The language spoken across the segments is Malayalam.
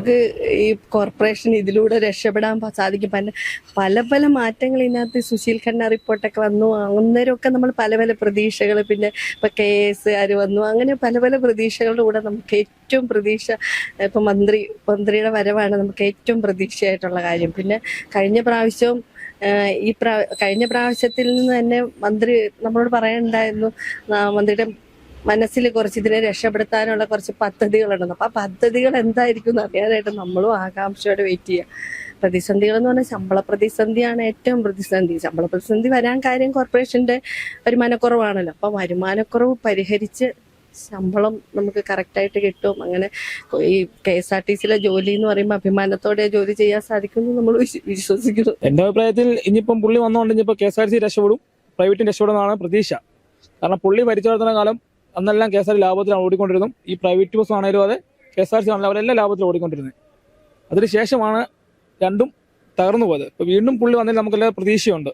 നമുക്ക് ഈ കോർപ്പറേഷൻ ഇതിലൂടെ രക്ഷപ്പെടാൻ സാധിക്കും. പല പല പല മാറ്റങ്ങൾ ഇതിനകത്ത് സുശീൽ ഖന്ന റിപ്പോർട്ടൊക്കെ വന്നു. അന്നേരമൊക്കെ നമ്മൾ പല പല പ്രതീക്ഷകൾ പിന്നെ ഇപ്പൊ കെ എസ് വന്നു. അങ്ങനെ പല പല പ്രതീക്ഷകളുടെ കൂടെ നമുക്ക് ഏറ്റവും പ്രതീക്ഷ ഇപ്പൊ മന്ത്രി മന്ത്രിയുടെ വരവാണ് നമുക്ക് ഏറ്റവും പ്രതീക്ഷയായിട്ടുള്ള കാര്യം. പിന്നെ കഴിഞ്ഞ പ്രാവശ്യവും ഈ പ്രാ കഴിഞ്ഞ പ്രാവശ്യത്തിൽ നിന്ന് തന്നെ മന്ത്രി നമ്മളോട് പറയണ്ടായിരുന്നു മന്ത്രിയുടെ മനസ്സിൽ കുറച്ച് ഇതിനെ രക്ഷപ്പെടുത്താനുള്ള കുറച്ച് പദ്ധതികളുണ്ടെന്ന് അപ്പൊ ആ പദ്ധതികൾ എന്തായിരിക്കും എന്ന് അറിയാനായിട്ട് നമ്മളും ആകാംക്ഷയോടെ വെയിറ്റ് ചെയ്യുക പ്രതിസന്ധികൾ എന്ന് പറഞ്ഞാൽ ശമ്പള പ്രതിസന്ധിയാണ് ഏറ്റവും പ്രതിസന്ധി. ശമ്പള പ്രതിസന്ധി വരാൻ കാര്യം കോർപ്പറേഷന്റെ വരുമാനക്കുറവാണല്ലോ. അപ്പൊ വരുമാനക്കുറവ് പരിഹരിച്ച് ശമ്പളം നമുക്ക് കറക്റ്റായിട്ട് കിട്ടും. അങ്ങനെ ഈ കെ എസ് ആർ ടി സിയിലെ ജോലി എന്ന് പറയുമ്പോൾ അഭിമാനത്തോടെ ജോലി ചെയ്യാൻ സാധിക്കും നമ്മൾ വിശ്വസിക്കുന്നു. എന്റെ അഭിപ്രായത്തിൽ ഇനിയിപ്പം പുള്ളി വന്നുകൊണ്ട് ഇനിയിപ്പോൾ K S R T C രക്ഷപ്പെടും. പ്രൈവറ്റും രക്ഷപ്പെടുമെന്നാണ് പ്രതീക്ഷ. കാരണം പുള്ളി ഭരിച്ചിടത്തുന്ന കാലം അന്നെല്ലാം കെ എസ് ആർ ലാഭത്തിലാണ് ഓടിക്കൊണ്ടിരുന്നു. ഈ പ്രൈവറ്റ് ബസ് ആണെങ്കിലും അതെ കെ എസ് ആർ സി ആണെങ്കിലും അവരെല്ലാം ലാഭത്തിൽ ഓടിക്കൊണ്ടിരുന്നത്. അതിനുശേഷമാണ് രണ്ടും തകർന്നു പോയത്. ഇപ്പം വീണ്ടും പുള്ളി വന്നതിൽ നമുക്കെല്ലാം പ്രതീക്ഷയുണ്ട്.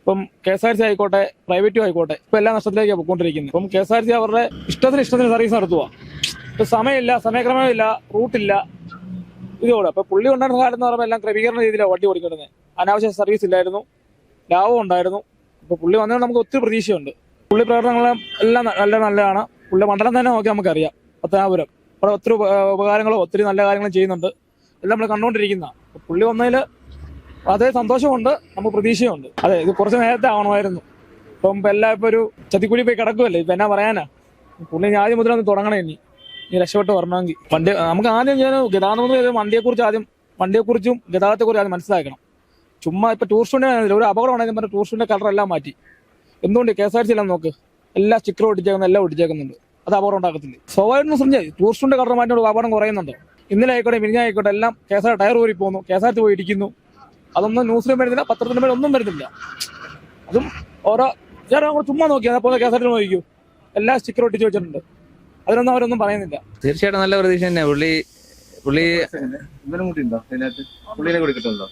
ഇപ്പം കെ എസ് ആർ സി ആയിക്കോട്ടെ പ്രൈവറ്റും ആയിക്കോട്ടെ ഇപ്പം എല്ലാ നഷ്ടത്തിലേക്കാണ് പോയിക്കൊണ്ടിരിക്കുന്നത് ഇപ്പം കെ എസ് ആർ സി അവരുടെ ഇഷ്ടത്തിന് ഇഷ്ടത്തിന് സർവീസ് നടത്തുക ഇപ്പം സമയമില്ല സമയക്രമമില്ല റൂട്ടില്ല ഇതോടെ അപ്പം പുള്ളി ഉണ്ടായിരുന്ന കാലം എന്ന് പറയുമ്പോൾ എല്ലാം ക്രമീകരണ രീതിയിലാണ് വണ്ടി ഓടിക്കൊണ്ടിരുന്നത്. അനാവശ്യ സർവീസ് ഇല്ലായിരുന്നു ലാഭം ഉണ്ടായിരുന്നു. ഇപ്പൊ പുള്ളി വന്നതുകൊണ്ട് നമുക്ക് ഒത്തിരി പ്രതീക്ഷയുണ്ട്. പുള്ളി പ്രവർത്തനങ്ങളും എല്ലാം നല്ല നല്ലതാണ്. പുള്ളി മണ്ഡലം തന്നെ നോക്കി നമുക്കറിയാം. പത്തനാപുരം. അവിടെ ഒത്തിരി ഉപ- ഉപകാരങ്ങളും ഒത്തിരി നല്ല കാര്യങ്ങളും ചെയ്യുന്നുണ്ട്. എല്ലാം നമ്മൾ കണ്ടുകൊണ്ടിരിക്കുന്ന പുള്ളി വന്നതിൽ അതേ സന്തോഷമുണ്ട്. നമുക്ക് പ്രതീക്ഷയുണ്ട്. അതെ ഇത് കുറച്ച് നേരത്തെ ആവണമായിരുന്നു. ഇപ്പം എല്ലാം ഇപ്പോൾ ഒരു ചതിക്കുഴി പോയി കിടക്കുമല്ലേ ഇപ്പം എന്നാ പറയാനാ? പുള്ളി ഞാൻ ആദ്യം മുതൽ ഒന്ന് തുടങ്ങണേ ഇനി. ഇനി രക്ഷപ്പെട്ട് വരണമെങ്കിൽ വണ്ടി നമുക്ക് ആദ്യം ഞാൻ ഗതാഗതം എന്ന് വണ്ടിയെക്കുറിച്ച് ആദ്യം വണ്ടിയെക്കുറിച്ചും ഗതാഗതത്തെക്കുറിച്ചും ആദ്യം മനസ്സിലാക്കണം. ചുമ്മാ ഇപ്പം ടൂറിസ്റ്റിന്റെ ഒരു അപകടം ഉണ്ടെങ്കിൽ പറഞ്ഞ കളറെല്ലാം മാറ്റി. എന്തുകൊണ്ട് കെ എസ് ആർ സി എല്ലാം നോക്ക്? എല്ലാ സ്റ്റിക്കർ ഒട്ടിച്ചേക്കുന്ന എല്ലാം ഒട്ടിച്ചേക്കുന്നുണ്ട്. അത് അപകടം ഉണ്ടാക്കത്തില്ല? സ്വാഭാവികം ശ്രമിച്ചാൽ ടൂറിസ്റ്റിന്റെ കളർ മാറ്റിയോട് അപകടം കുറയുന്നുണ്ട്. ഇന്നലെ ആയിക്കോട്ടെ മിനിഞ്ഞ ആയിക്കോട്ടെ എല്ലാം കെ എസ് ആർ ടയർ ഊരി പോകുന്നു കെ എസ് ആർ ടി പോയി ഇടിക്കുന്നു അതൊന്നും ന്യൂസിലും വരുന്നില്ല പത്രത്തിന്റെ മേലെ ഒന്നും വരുന്നില്ല. അതും ഓരോ ഞാൻ അങ്ങോട്ട് ചുമ്മാ നോക്കി അതേപോലെ കെ എസ് ആർ ടി നോക്കിക്കൂ. എല്ലാ സ്റ്റിക്കർ ഒട്ടിച്ച് വെച്ചിട്ടുണ്ട്. അതിനൊന്നും അവരൊന്നും പറയുന്നില്ല. തീർച്ചയായിട്ടും നല്ല പ്രതീക്ഷ തന്നെ. പുള്ളി പുള്ളി പുള്ളിനെ കൂടി കിട്ടുന്നുണ്ടോ?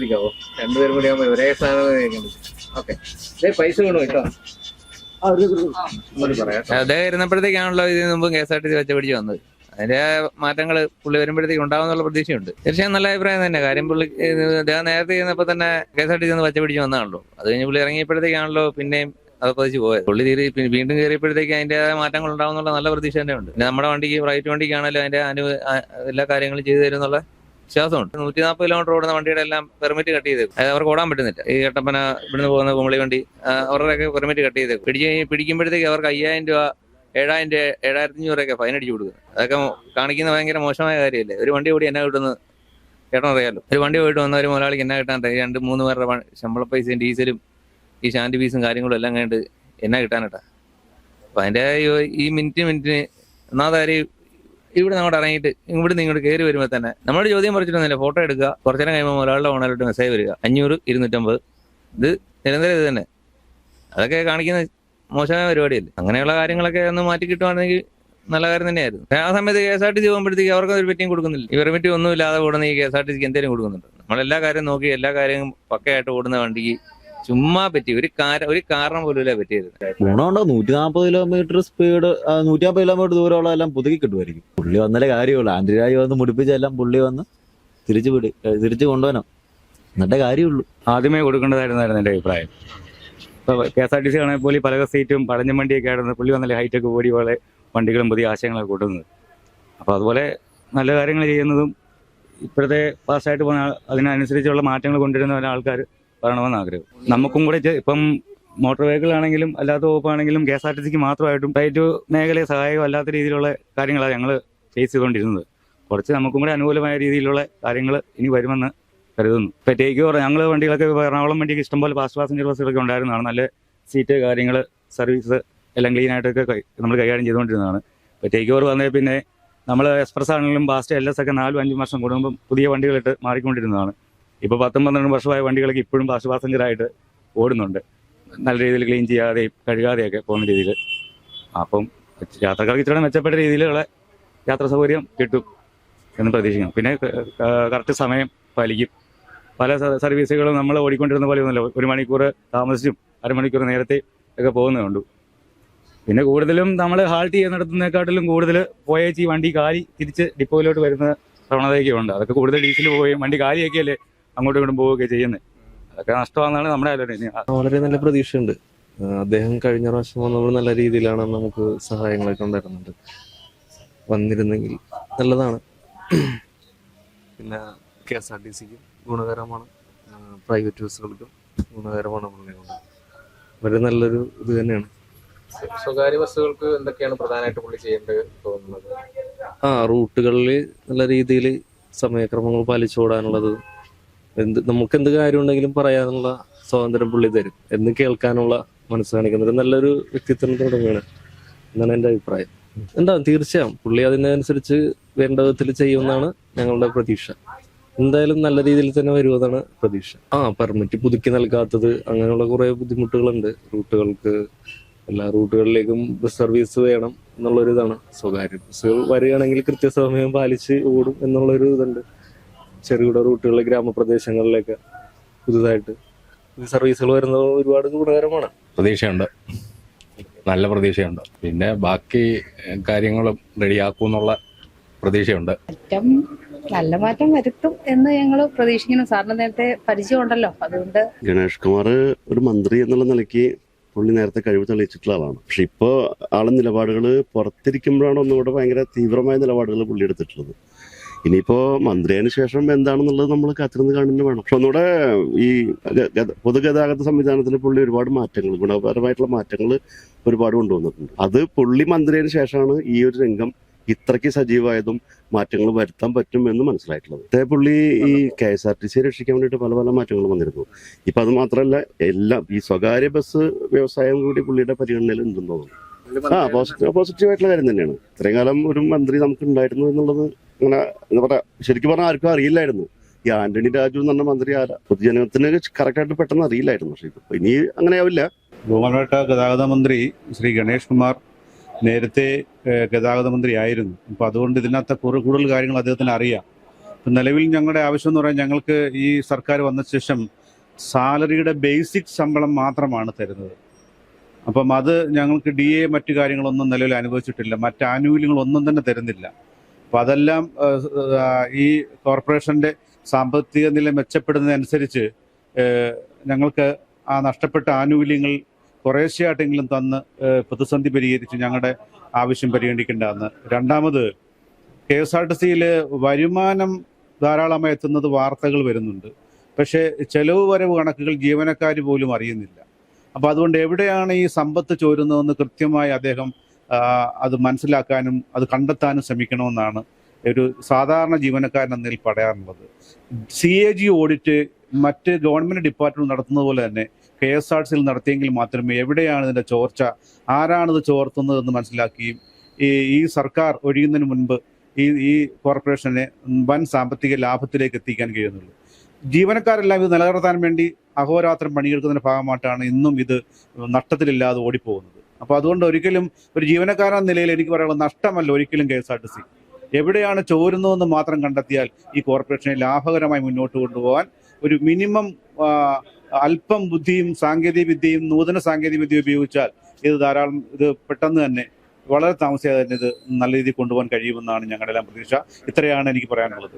ഇരിക്കാവോ? രണ്ടുപേരും കൂടി ഒരേ സാധനം ഓക്കെ. പൈസ വേണോ കേട്ടോ. അദ്ദേഹം ഇരുന്നപ്പോഴത്തേക്കാണല്ലോ ഇതിന് മുമ്പ് K S R T C വെച്ച പിടിച്ച് വന്നത്. അതിന്റെ മാറ്റങ്ങൾ പുള്ളി വരുമ്പോഴത്തേക്ക് ഉണ്ടാവുന്നുള്ള പ്രതീക്ഷയുണ്ട്. തീർച്ചയായും നല്ല അഭിപ്രായം തന്നെ. കാര്യം പുള്ളി അദ്ദേഹം നേരത്തെ ചെയ്യുന്നപ്പോൾ തന്നെ K S R T C ഒന്ന് പിടിച്ച് വന്നതാണല്ലോ. അത് കഴിഞ്ഞ് പുള്ളി ഇറങ്ങിയപ്പോഴത്തേക്കാണല്ലോ പിന്നെയും അത് പതിച്ച് പോയത്. പുള്ളി തീരെ വീണ്ടും കയറിയപ്പോഴത്തേക്ക് അതിന്റേതായ മാറ്റങ്ങൾ ഉണ്ടാവുന്നുള്ള നല്ല പ്രതീക്ഷ തന്നെ ഉണ്ട് പിന്നെ നമ്മുടെ വണ്ടിക്ക് റൈറ്റ് വണ്ടിക്കാണെങ്കിലും അതിന്റെ അനു എല്ലാ കാര്യങ്ങളും ചെയ്തു തരുന്നുള്ള വിശ്വാസമുണ്ട് നൂറ്റി നാൽപ്പത് കിലോമീറ്റർ ഓടുന്ന വണ്ടിയുടെ എല്ലാം പെർമിറ്റ് കട്ട് ചെയ്തേക്കും. അതായത് അവർക്ക് ഓടാൻ പറ്റുന്നില്ല. ഈ കട്ടപ്പന ഇവിടുന്ന് പോകുന്ന കുമളി വണ്ടി അവരുടെ അവരുടെയൊക്കെ പെർമിറ്റ് കട്ട് ചെയ്തേക്കും. പിടിച്ച് പിടിക്കുമ്പോഴത്തേക്ക് അവർക്ക് അയ്യായിരം രൂപ ഏഴായിരം രൂപ ഏഴായിരത്തി അഞ്ഞൂറൊക്കെ ഫൈൻ അടിച്ചു കൊടുക്കുക അതൊക്കെ കാണിക്കുന്ന ഭയങ്കര മോശമായ കാര്യമല്ലേ? ഒരു വണ്ടി ഓടി എന്നാ കിട്ടുന്നത് ചേട്ടൻ അറിയാലോ ഒരു വണ്ടി പോയിട്ട് വന്ന ഒരു മുതലാളിക്ക് എന്നാ കിട്ടാൻ രണ്ട് മൂന്ന് പേരുടെ ശമ്പള പൈസയും ഡീസലും ഈ ശാന്തി ഫീസും കാര്യങ്ങളും എല്ലാം കഴിഞ്ഞിട്ട് എന്നാ കിട്ടാനട്ടാ. അപ്പൊ അതിന്റെ ഈ- മിനിറ്റ് മിനിറ്റിന് ഒന്നാമതായി ഇവിടെ അങ്ങോട്ട് ഇറങ്ങിയിട്ട് ഇവിടെ നിങ്ങൾ കയറി വരുമ്പോൾ തന്നെ നമ്മുടെ ചോദ്യം പറിച്ചിട്ടൊന്നുമില്ല. ഫോട്ടോ എടുക്കുക. കുറച്ചു നേരം കഴിയുമ്പോൾ ഒരാളുടെ ഓണായിട്ട് മെസ്സേജ് വരിക. അഞ്ഞൂറ് ഇരുന്നൂറ്റമ്പത്. ഇത് നിരന്തരം ഇത് തന്നെ. അതൊക്കെ കാണിക്കുന്ന മോശമായ പരിപാടിയല്ലേ? അങ്ങനെയുള്ള കാര്യങ്ങളൊക്കെ ഒന്ന് മാറ്റി കിട്ടുവാണെങ്കിൽ നല്ല കാര്യം തന്നെയായിരുന്നു. ആ സമയത്ത് K S R T C പോകുമ്പോഴത്തേക്ക് അവർക്ക് ഒരു പെറ്റിയും കൊടുക്കുന്നില്ല. ഈ പെർമിറ്റ് ഒന്നും ഇല്ലാതെ ഓടുന്ന ഈ കെ എസ് ആർ ടി സിക്ക് എന്തെങ്കിലും കൊടുക്കുന്നുണ്ട്? നമ്മളെല്ലാ കാര്യം നോക്കി എല്ലാ കാര്യവും പക്കയായിട്ട് ഓടുന്ന വണ്ടിക്ക് ചുമ്മാ പറ്റി. ഒരു കാര ഒരു കാരണം പോലും ഇല്ല പറ്റിയത്. ഗുണമുണ്ടോ? നൂറ്റി നാൽപ്പത് കിലോമീറ്റർ സ്പീഡ് നൂറ്റി നാൽപ്പത് കിലോമീറ്റർ ദൂരമുള്ള എല്ലാം പുതുക്കി കിട്ടുമായിരിക്കും. പുള്ളി വന്നാലേ കാര്യമുള്ളൂ. ആന്റി രാജ് വന്ന് മുടിപ്പിച്ചെല്ലാം പുള്ളി വന്ന് തിരിച്ചു വിടി തിരിച്ചു കൊണ്ടുവരണം. എന്നിട്ടേ കാര്യമുള്ളൂ. ആദ്യമേ കൊടുക്കേണ്ടതായിരുന്നായിരുന്നു എന്റെ അഭിപ്രായം. ഇപ്പോൾ K S R T C ആണെങ്കിൽ പോലും പല സീറ്റും പഴഞ്ഞ വണ്ടിയൊക്കെ ആയിരുന്നു പുള്ളി വന്നാലേ ഹൈറ്റൊക്കെ ഓടി പോലെ വണ്ടികളും പുതിയ ആശയങ്ങളൊക്കെ കൂട്ടുന്നത്. അപ്പോൾ അതുപോലെ നല്ല കാര്യങ്ങൾ ചെയ്യുന്നതും ഇപ്പോഴത്തെ ഫാസ്റ്റായിട്ട് പോകുന്ന അതിനനുസരിച്ചുള്ള മാറ്റങ്ങൾ കൊണ്ടുവരുന്ന ആൾക്കാർ വരണമെന്ന് ആഗ്രഹം. നമുക്കും കൂടെ ഇപ്പം മോട്ടോർ വെഹിക്കിൾ ആണെങ്കിലും അല്ലാത്ത വകുപ്പാണെങ്കിലും കെ എസ് ആർ ടി സിക്ക് മാത്രമായിട്ടും ഫ്ലൈറ്റ് മേഖലയെ സഹായകം അല്ലാത്ത രീതിയിലുള്ള കാര്യങ്ങളാണ് ഞങ്ങൾ ഫേസ് ചെയ്തുകൊണ്ടിരുന്നത്. കുറച്ച് നമുക്കും കൂടെ അനുകൂലമായ രീതിയിലുള്ള കാര്യങ്ങൾ ഇനി വരുമെന്ന് കരുതുന്നു. ഇപ്പൊ ടേക്ക് ഞങ്ങൾ വണ്ടികളൊക്കെ എറണാകുളം വണ്ടിക്ക് ഇഷ്ടംപോലെ ഫാസ്റ്റ് പാസഞ്ചർ ബസ്സുകളൊക്കെ ഉണ്ടായിരുന്നതാണ്. നല്ല സീറ്റ് കാര്യങ്ങൾ സർവീസ് എല്ലാം ക്ലീൻ ആയിട്ടൊക്കെ നമ്മൾ കൈകാര്യം ചെയ്തുകൊണ്ടിരുന്നതാണ്. ഇപ്പൊ ടേക്ക് ഓവർ പിന്നെ നമ്മൾ എക്സ്പ്രസ് ആണെങ്കിലും ഫാസ്റ്റ് എൽ എസ് ഒക്കെ നാലും അഞ്ചും വർഷം കൂടുമ്പോൾ പുതിയ വണ്ടികളിട്ട് മാറിക്കൊണ്ടിരുന്നതാണ്. ഇപ്പോൾ പത്തും പന്ത്രണ്ടും വർഷമായ വണ്ടികളൊക്കെ ഇപ്പോഴും ഫാസ്റ്റ് പാസഞ്ചറായിട്ട് ഓടുന്നുണ്ട്. നല്ല രീതിയിൽ ക്ലീൻ ചെയ്യാതെയും കഴുകാതെയൊക്കെ പോകുന്ന രീതിയിൽ. അപ്പം യാത്രക്കാർക്ക് ഇച്ചിരി മെച്ചപ്പെട്ട രീതിയിലുള്ള യാത്രാ സൗകര്യം കിട്ടും എന്ന് പ്രതീക്ഷിക്കുന്നു. പിന്നെ കറക്റ്റ് സമയം പാലിക്കും. പല സർവീസുകളും നമ്മൾ ഓടിക്കൊണ്ടിരുന്ന പോലെ ഒന്നുമല്ല. ഒരു മണിക്കൂർ താമസിച്ചും അരമണിക്കൂർ നേരത്തെ ഒക്കെ പോകുന്നതുണ്ട് പിന്നെ കൂടുതലും നമ്മൾ ഹാൾട്ട് ചെയ്യുന്നിടത്തുനിന്നെക്കാട്ടിലും കൂടുതൽ പോയേച്ച് ഈ വണ്ടി കാലി തിരിച്ച് ഡിപ്പോയിലോട്ട് വരുന്ന പ്രവണതയൊക്കെ ഉണ്ട്. അതൊക്കെ കൂടുതൽ ഡീസൽ പോവുകയും വണ്ടി കാലിയൊക്കെയല്ലേ അങ്ങോട്ടും ഇങ്ങോട്ടും പോവുകയൊക്കെ ചെയ്യുന്നത് അതൊക്കെ നഷ്ടമാണെന്നാണ് നമ്മുടെ ആലോചന. വളരെ നല്ല പ്രതീക്ഷയുണ്ട്. അദ്ദേഹം കഴിഞ്ഞ പ്രാവശ്യം വന്നപ്പോൾ നല്ല രീതിയിലാണ് നമുക്ക് സഹായങ്ങളൊക്കെ ഉണ്ടായിരുന്നുണ്ട് വന്നിരുന്നെങ്കിൽ നല്ലതാണ്. പിന്നെ കെ എസ് ആർ ടി സിക്കും ഗുണകരമാണ് പ്രൈവറ്റ് ബസ്സുകൾക്കും ഗുണകരമാണ് പുള്ളിയുണ്ട് വളരെ നല്ലൊരു ഇത് തന്നെയാണ്. സ്വകാര്യ ബസ്സുകൾക്ക് എന്തൊക്കെയാണ് പ്രധാനമായിട്ട് പുള്ളി ചെയ്യേണ്ടത് തോന്നുന്നത്? ആ റൂട്ടുകളിൽ നല്ല രീതിയിൽ സമയക്രമങ്ങൾ പാലിച്ചു പാലിച്ചോടാനുള്ളത് എന്ത് നമുക്ക് എന്ത് കാര്യം ഉണ്ടെങ്കിലും പറയാനുള്ള സ്വാതന്ത്ര്യം പുള്ളി തരും. എന്ന് കേൾക്കാനുള്ള മനസ്സ് കാണിക്കുന്ന ഒരു നല്ലൊരു വ്യക്തിത്വം തുടങ്ങുകയാണ് എന്നാണ് എന്റെ അഭിപ്രായം. ഉണ്ടാവും തീർച്ചയായും പുള്ളി അതിനനുസരിച്ച് വേണ്ട വിധത്തിൽ ചെയ്യുമെന്നാണ് ഞങ്ങളുടെ പ്രതീക്ഷ. എന്തായാലും നല്ല രീതിയിൽ തന്നെ വരുമെന്നാണ് പ്രതീക്ഷ. ആ പെർമിറ്റ് പുതുക്കി നൽകാത്തത് അങ്ങനെയുള്ള കുറെ ബുദ്ധിമുട്ടുകളുണ്ട്. റൂട്ടുകൾക്ക് എല്ലാ റൂട്ടുകളിലേക്കും ബസ് സർവീസ് വേണം എന്നുള്ളൊരു ഇതാണ് സ്വകാര്യ ബസ്സുകൾ വരികയാണെങ്കിൽ കൃത്യസമയം പാലിച്ച് ഓടും എന്നുള്ളൊരു ഇതുണ്ട്. ചെറുകിട റൂട്ടുകളിലെ ഗ്രാമപ്രദേശങ്ങളിലേക്ക് പുതുതായിട്ട് പുതിയ സർവീസുകൾ വരുന്നത് ഒരുപാട് ഗുണകരമാണ്. പ്രതീക്ഷയുണ്ട്. നല്ല പ്രതീക്ഷയുണ്ട്. പിന്നെ ബാക്കി കാര്യങ്ങളും റെഡിയാക്കും എന്നുള്ള പ്രതീക്ഷയുണ്ട്. മാറ്റം നല്ല മാറ്റം വരുത്തും എന്ന് ഞങ്ങൾ പ്രതീക്ഷിക്കുന്നു. സാറിന് നേരത്തെ പരിചയമുണ്ടല്ലോ അതുകൊണ്ട് ഗണേഷ് കുമാർ ഒരു മന്ത്രി എന്നുള്ള നിലയ്ക്ക് പുള്ളി നേരത്തെ കഴിവ് തെളിയിച്ചിട്ടുള്ള ആളാണ്. പക്ഷെ ഇപ്പോൾ ആളെ നിലപാടുകൾ പുറത്തിരിക്കുമ്പോഴാണ് ഒന്നുകൂടെ ഭയങ്കര തീവ്രമായ നിലപാടുകൾ പുള്ളി എടുത്തിട്ടുള്ളത്. ഇനിയിപ്പോ മന്ത്രിയതിനു ശേഷം എന്താണെന്നുള്ളത് നമ്മൾ കാത്തിരുന്ന് കാണുന്നു വേണം. പക്ഷെ ഒന്നുകൂടെ ഈ പൊതുഗതാഗത സംവിധാനത്തിൽ പുള്ളി ഒരുപാട് മാറ്റങ്ങൾ ഗുണപരമായിട്ടുള്ള മാറ്റങ്ങൾ ഒരുപാട് കൊണ്ടുവന്നിട്ടുണ്ട്. അത് പുള്ളി മന്ത്രിയതിനു ശേഷമാണ് ഈ ഒരു രംഗം ഇത്രയ്ക്ക് സജീവമായതും മാറ്റങ്ങൾ വരുത്താൻ പറ്റും എന്ന് മനസ്സിലായിട്ടുള്ളത്. അതേ പുള്ളി ഈ കെ എസ് ആർ ടി സിയെ രക്ഷിക്കാൻ വേണ്ടിയിട്ട് പല പല മാറ്റങ്ങൾ വന്നിരുന്നു. ഇപ്പൊ അത് മാത്രമല്ല എല്ലാം ഈ സ്വകാര്യ ബസ് വ്യവസായം കൂടി പുള്ളിയുടെ പരിഗണനയിൽ ഉണ്ടെന്ന് തോന്നുന്നു. ആ പോസിറ്റീവ് ആയിട്ടുള്ള കാര്യം തന്നെയാണ്. ഇത്രയും കാലം ഒരു മന്ത്രി നമുക്ക് ഉണ്ടായിരുന്നു എന്നുള്ളത് അങ്ങനെ എന്താ പറയാ ശരിക്കും പറഞ്ഞാൽ ആർക്കും അറിയില്ലായിരുന്നു. ഈ ആന്റണി രാജു എന്ന് പറഞ്ഞ മന്ത്രി ആരാ? പൊതുജനത്തിന് കറക്റ്റ് ആയിട്ട് പെട്ടെന്ന് അറിയില്ലായിരുന്നു. പക്ഷെ ഇപ്പൊ ഇനി അങ്ങനെയാവില്ല ബഹുമാനപ്പെട്ട ഗതാഗത മന്ത്രി ശ്രീ ഗണേഷ് കുമാർ നേരത്തെ ഗതാഗത മന്ത്രി ആയിരുന്നു. അപ്പോൾ അതുകൊണ്ട് ഇതിനകത്ത് കുറേ കൂടുതൽ കാര്യങ്ങൾ അദ്ദേഹത്തിന് അറിയാം. ഇപ്പം നിലവിൽ ഞങ്ങളുടെ ആവശ്യം എന്ന് പറയാൻ ഞങ്ങൾക്ക് ഈ സർക്കാർ വന്ന ശേഷം സാലറിയുടെ ബേസിക് ശമ്പളം മാത്രമാണ് തരുന്നത്. അപ്പം അത് ഞങ്ങൾക്ക് ഡി എ മറ്റു കാര്യങ്ങളൊന്നും നിലവിൽ അനുഭവിച്ചിട്ടില്ല മറ്റ് ആനുകൂല്യങ്ങളൊന്നും തന്നെ തരുന്നില്ല. അപ്പം അതെല്ലാം ഈ കോർപ്പറേഷന്റെ സാമ്പത്തിക നില മെച്ചപ്പെടുന്നതനുസരിച്ച് ഞങ്ങൾക്ക് ആ നഷ്ടപ്പെട്ട ആനുകൂല്യങ്ങൾ കുറേശ്ശെയായിട്ടെങ്കിലും തന്ന് പ്രതിസന്ധി പരിഹരിച്ച് ഞങ്ങളുടെ ആവശ്യം പരിഗണിക്കേണ്ടതെന്ന് രണ്ടാമത് കെ എസ് ആർ ടി സിയിൽ വരുമാനം ധാരാളമായി എത്തുന്നത് വാർത്തകൾ വരുന്നുണ്ട്. പക്ഷേ ചെലവ് വരവ് കണക്കുകൾ ജീവനക്കാർ പോലും അറിയുന്നില്ല. അപ്പോൾ അതുകൊണ്ട് എവിടെയാണ് ഈ സമ്പത്ത് ചോരുന്നതെന്ന് കൃത്യമായി അദ്ദേഹം അത് മനസ്സിലാക്കാനും അത് കണ്ടെത്താനും ശ്രമിക്കണമെന്നാണ് ഒരു സാധാരണ ജീവനക്കാരൻ എന്നതിൽ പറയാറുള്ളത് സി എ ജി ഓഡിറ്റ് മറ്റ് ഗവൺമെന്റ് ഡിപ്പാർട്ട്മെന്റ് നടത്തുന്നത് പോലെ തന്നെ കെ എസ് ആർ സിയിൽ നടത്തിയെങ്കിൽ മാത്രമേ എവിടെയാണ് ഇതിന്റെ ചോർച്ച ആരാണിത് ചോർത്തുന്നത് എന്ന് മനസ്സിലാക്കുകയും ഈ ഈ സർക്കാർ ഒഴിയുന്നതിന് മുൻപ് ഈ ഈ കോർപ്പറേഷനെ വൻ സാമ്പത്തിക ലാഭത്തിലേക്ക് എത്തിക്കാൻ കഴിയുന്നുള്ളൂ. ജീവനക്കാരെല്ലാം ഇത് നിലനിർത്താൻ വേണ്ടി അഹോരാത്രം പണിയെടുക്കുന്നതിന്റെ ഭാഗമായിട്ടാണ് ഇന്നും ഇത് നഷ്ടത്തിലില്ലാതെ ഓടിപ്പോകുന്നത്. അപ്പോൾ അതുകൊണ്ട് ഒരിക്കലും ഒരു ജീവനക്കാരൻ നിലയിൽ എനിക്ക് പറയാനുള്ള നഷ്ടമല്ല ഒരിക്കലും K S R T C. എവിടെയാണ് ചോരുന്നതെന്ന് മാത്രം കണ്ടെത്തിയാൽ ഈ കോർപ്പറേഷനെ ലാഭകരമായി മുന്നോട്ട് കൊണ്ടുപോകാൻ ഒരു മിനിമം അല്പം ബുദ്ധിയും സാങ്കേതിക വിദ്യയും നൂതന സാങ്കേതിക വിദ്യ ഉപയോഗിച്ചാൽ ഇത് ധാരാളം ഇത് പെട്ടെന്ന് തന്നെ വളരെ താമസിയാതെ തന്നെ ഇത് നല്ല രീതിയിൽ കൊണ്ടുപോകാൻ കഴിയുമെന്നാണ് ഞങ്ങളുടെ എല്ലാം പ്രതീക്ഷ. ഇത്രയാണ് എനിക്ക് പറയാനുള്ളത്.